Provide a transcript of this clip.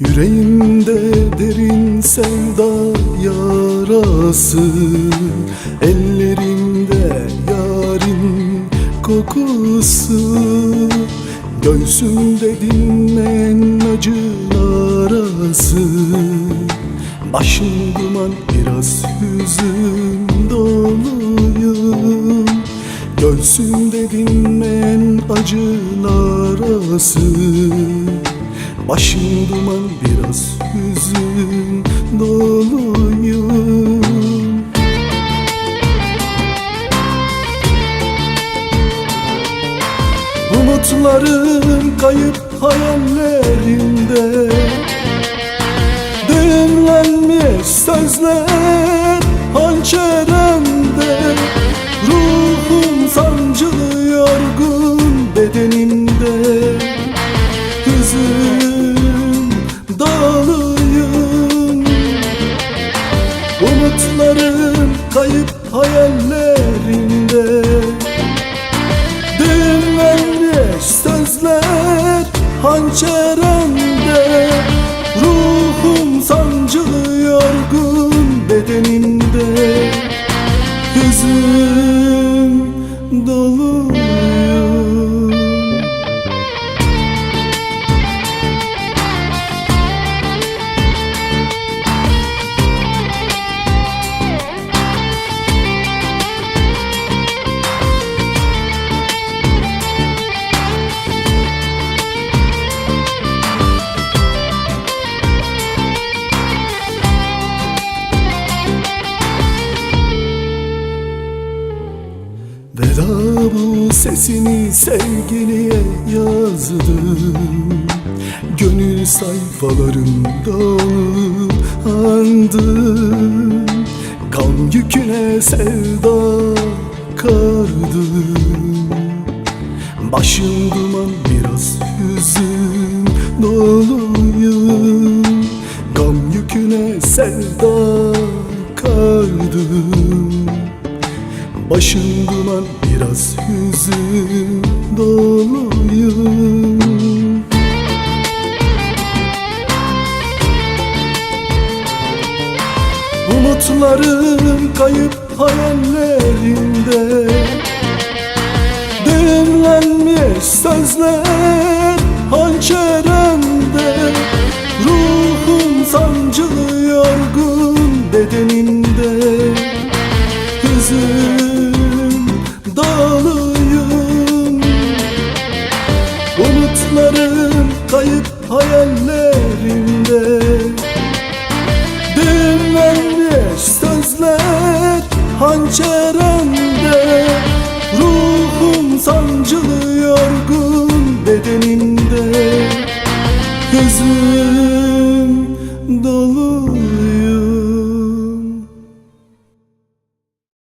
Yüreğimde derin sevda yarası Ellerimde yarın kokusu. Göğsümde dinmeyen acılar arası Başım duman biraz hüzün doluyum. Göğsümde dinmeyen acılar arası Başım duman biraz hüzün doluyum. Umutlarım kayıp hayallerimde kayıp hayallerimde Dinlenmiş sözler hançeremde sesini sevgiliye yazdım. Gönül sayfalarında onu andım. Kan yüküne sevda kardım. Başım duman biraz hüzün doluyum. Gam yüküne sevda kardım Başım duman biraz hüzün doluyum. Umutlarım kayıp hayallerimde Düğümlenmiş sözler hançeremde Ruhum sancılı yorgun bedenimde. Hüzün sancılı yorgun bedenimde Hüzün dolu.